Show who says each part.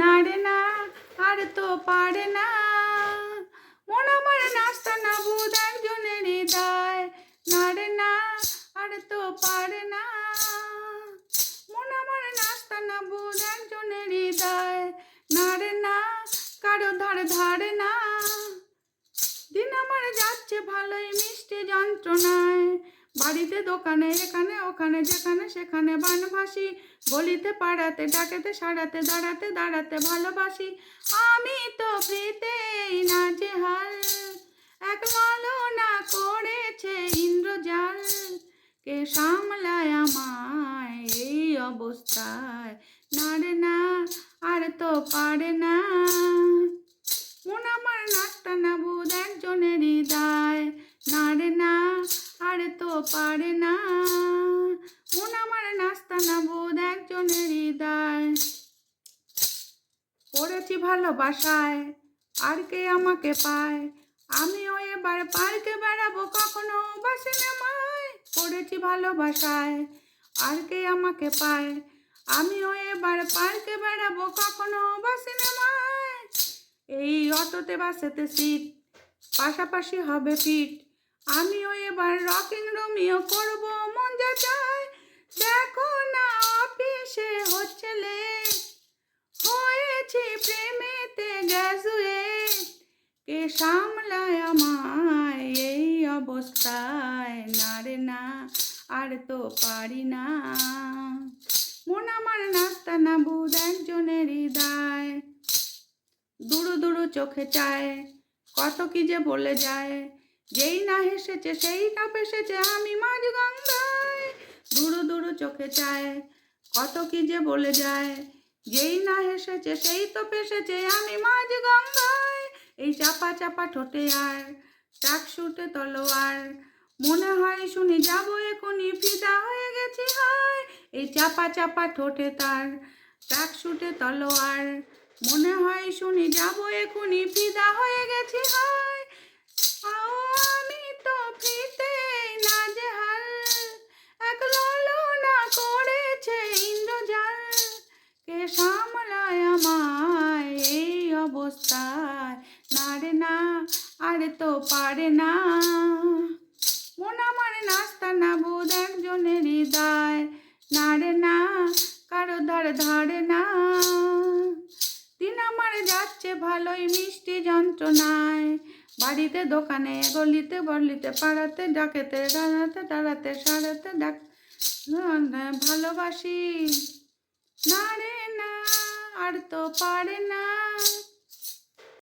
Speaker 1: না রে না, আর তো পারে না। মন আমার নাস্তা না বুধ একজনের হৃদয়। না রে না, আর তো পারে না। মন আমার নাস্তা না বুধ একজনের হৃদয়। না রে না, কারও ধারে ধারে না। দিন আমার যাচ্ছে ভালোই মিষ্টি যন্ত্রণায়। বাড়িতে, দোকানে, এখানে, ওখানে, যেখানে, সেখানে বানভাসি গলিতে, পাড়াতে, ডাকেতে, সারাতে, দাঁড়াতে দাঁড়াতে ভালোবাসি। আমি তো ফ্রিতেই না যে হাল এক না করেছে ইন্দ্রজাল। কে সামলায় আমায় এই অবস্থায়? না রে না, আর তো পারে পারে না। মন আমার নাস্তা না বুধ একজনের হৃদয়। পড়েছি ভালোবাসায়, আর কে আমাকে পায়? আমিও এবার পার্কে বেড়াবো কখনো বা সিনেমায়। পড়েছি ভালোবাসায়, আর কে আমাকে পায়? আমিও এবার পার্কে বেড়াবো কখনো বা সিনেমায়। এই অটোতে বাসেতে সিট, পাশাপাশি হবে ফিট। আমিও এবার রকিং রোমিও করব, মন যা চায়। দেখো না, অফিসে হচ্ছে লেট হয়েছি প্রেমেতে গ্যাজুয়েট কে সামলায় আমায় এই অবস্থায়? না রে না, আর তো পারি না। মন আমার নাস্তা না বুধ একজনের হৃদয়। দুরু দুরু চোখে চায়, কত কি যে বলে যায়। যেই না হেসেছে, সেই না পেশেছে আমি মাঝ গঙ্গায়। দুরু দুরু চোখে চায়, কত কি যে বলে যায়। যেই না হেসেছে, সেই তো পেশেছে আমি মাঝ গঙ্গায়। এই চাপা চাপা ঠোঁটে আর, টাক শুটে তলোয়ার। মনে হয় শুনি যাব এখনই ফিদা হয়ে গেছি হায়। এই চাপা চাপা ঠোঁটে তার, টাক শুটে তলোয়ার। মনে হয় শুনি যাব এখনই ফিদা হয়ে গেছি হায়। সামলায় আমায় এই অবস্থায়। না রে না, আর তো পারে না। মন আমার নাস্তা না বোধ একজনের হৃদয়। না রে না, কারও ধারে ধারে না। দিন আমার যাচ্ছে ভালোই মিষ্টি যন্ত্রণায়। বাড়িতে দোকানে, গলিতে বলিতে পাড়াতে, ডাকেতে দাঁড়াতে দাঁড়াতে সারাতে, ডাক ভালোবাসি। আর তো পারে না।